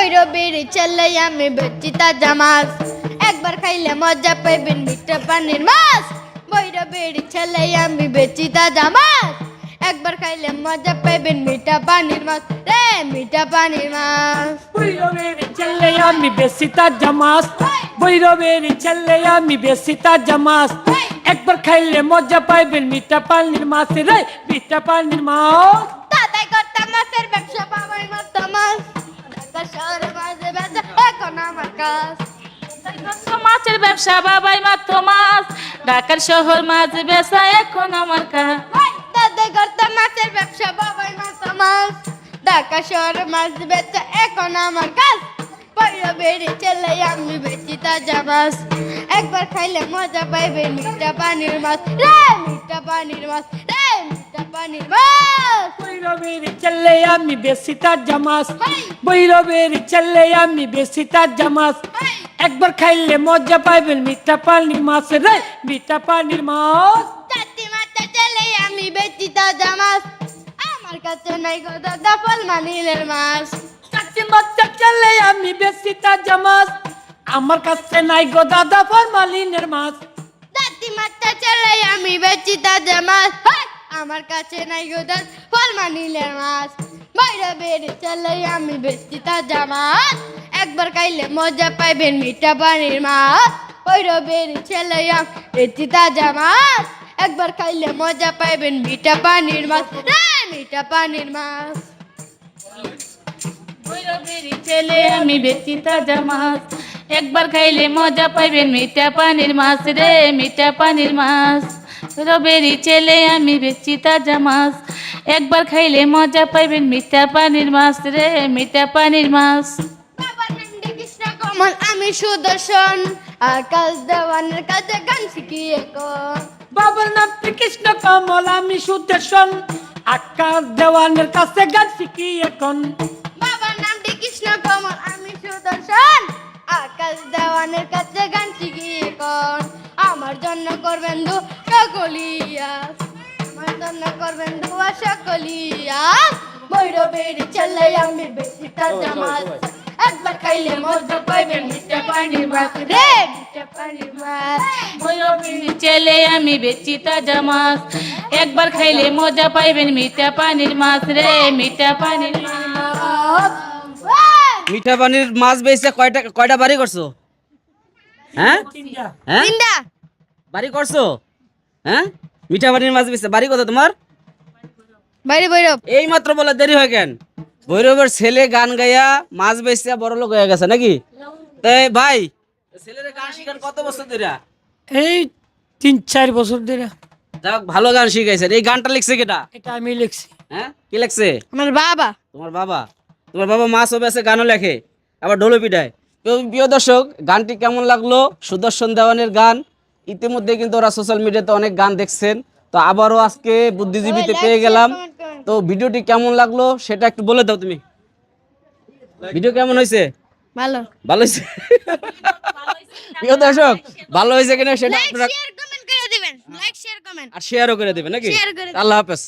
বৈরবীর ছেলে আমি বেচি তাজা মাছ। একবার খাইলে মজা পাইবেন মিঠা পানির মাছ। বৈরবীর ছেলে আমি বেচি তাজা মাছ। একবার খাইলে মজা পাইবেন মিঠা পানির মাছ। রে মিঠা পানির মাছ। বৈরবের ছেলে আমি বেশি তাজা মাছ। বৈরবের ছেলে আমি বেশি তাজা মাছ। একবার খাইলে মজা পাইবেন মিঠা পানির মাছ। রে মিঠা পানির মাছ। কাজ। মাছের ব্যবসা বাবাই মাত্র মাছ। ঢাকার শহর মাছ বেচা এখন আমার কাজ। মাছের ব্যবসা বাবাই মারত মাছ। ঢাকা শহরে মাছ বেচা এখন আমার কাজ। পয়লা বেড়ে চলে আমি তাজা মাছ। একবার খাইলে মজা পাইবে মিঠা পানির মাছ। রে মিঠা পানির মাছ। রে মিঠা পানির মাছ। বৈরবের ছেলে আমি বেশি তাজা মাছ বৈরবের ছেলে আমি বেশি তাজা মাছ একবার খাইলে মজা পাইবেন মিঠা পানির মাছ। রে মিঠা পানির মাছ। মাথা চলে আমি বেচি তাজা আমার কাছে নাই গো দাদা ফল মানিলের মাছ। চাচি বাচ্চা চলে আমি বেশি তাজা মাছ আমার কাছে নাই গো দাদা ফরমালিনের মাছ। চারটি মাথা চলে আমি মাছ হাই! আমার কাছে নাই গো দাদা ফল মানিলের মাছ। বাইরে বেড়ে চলে আমি বেচি তাজা মাছ। একবার খাইলে মজা পাইবেন মিঠা পানির মাছ। বাইরে বেড়ে চলে আমি তাজা মাছ। একবার খাইলে মজা পাইবেন মিঠা পানির মাছ। রে, মিঠা পানির মাছ। ছেলে আমি বেচি তাজা মাছ। একবার খাইলে মজা পাইবেন মিঠা পানির মাছ। রে, মিঠা পানির মাছ। রবেরি ছেলে আমি বেচি তাজা মাছ। একবার খাইলে মজা পাইবেন মিঠা পানির মাছ রে মিঠা পানির মাছ। নাম আমি সুদর্শন। আর আকাশ দেওয়ানের কাছে গান শিখিয়ে বাবার নাম কৃষ্ণ কমল আমি সুদর্শন। আকাশ দেওয়ানের কাছে গান শিখি এখন বাবার নামটি কৃষ্ণ কমল আমি সুদর্শন। আকাশ দেওয়ানের কাছে গান শিখিয়ে কর। আমার জন্য করবেন দু সকলিয়া করবেন দুয়া সকলিয়া বৈরবের চলে আমি বেশি তাজা মাছ একবার খাইলে মজা পাইবেন মিঠা পানির মাছ রে মিঠা পানির মাছ ভৈরবের ছেলে আমি বেচি তাজা মাছ একবার খাইলে মজা পাইবেন মিঠা পানির মাছ। রে মিঠা পানির মাছ। মিঠা পানির মাছ বেচে কয়টা কয়টা বাড়ি করছ? হ্যাঁ? হ্যাঁ? বাড়ি করছ? হ্যাঁ? মিঠা পানির মাছ বেচে বাড়ি কত তোমার? বাইরে বৈরব এই মাত্র বলে দেরি হয় কেন? ভৈরবের ছেলে গান গাইয়া মাছ বেচে বড় লোক হয়ে গেছে নাকি? তাই ভাই ছেলের গান শিখান কত বছর ধরে? এই তিন চার বছর ধরে। যাক ভালো গান শিখাইছেন। এই গানটা লিখছে কেটা? এটা আমি লিখছি। হ্যাঁ? কি লিখছে? আমার বাবা। তোমার বাবা? তোমার বাবা মাছও বেছে গানও লেখে আবার ঢোলও পিটায়। প্রিয় দর্শক গানটি কেমন লাগল? সুদর্শন দেওয়ানের গান ইতিমধ্যে কিন্তু ওরা সোশ্যাল মিডিয়াতে অনেক গান দেখছেন। তো আবারও আজকে বুদ্ধিজীবীতে পেয়ে গেলাম। তো ভিডিওটি কেমন লাগল সেটা একটু বলে দাও তুমি। ভিডিও কেমন হয়েছে? ভালো। ভালো হয়েছে? প্রিয় দর্শক ভালো হয়েছে কিনা সেটা আপনারা আর শেয়ারও করে দেবেন নাকি। আল্লাহ হাফেজ।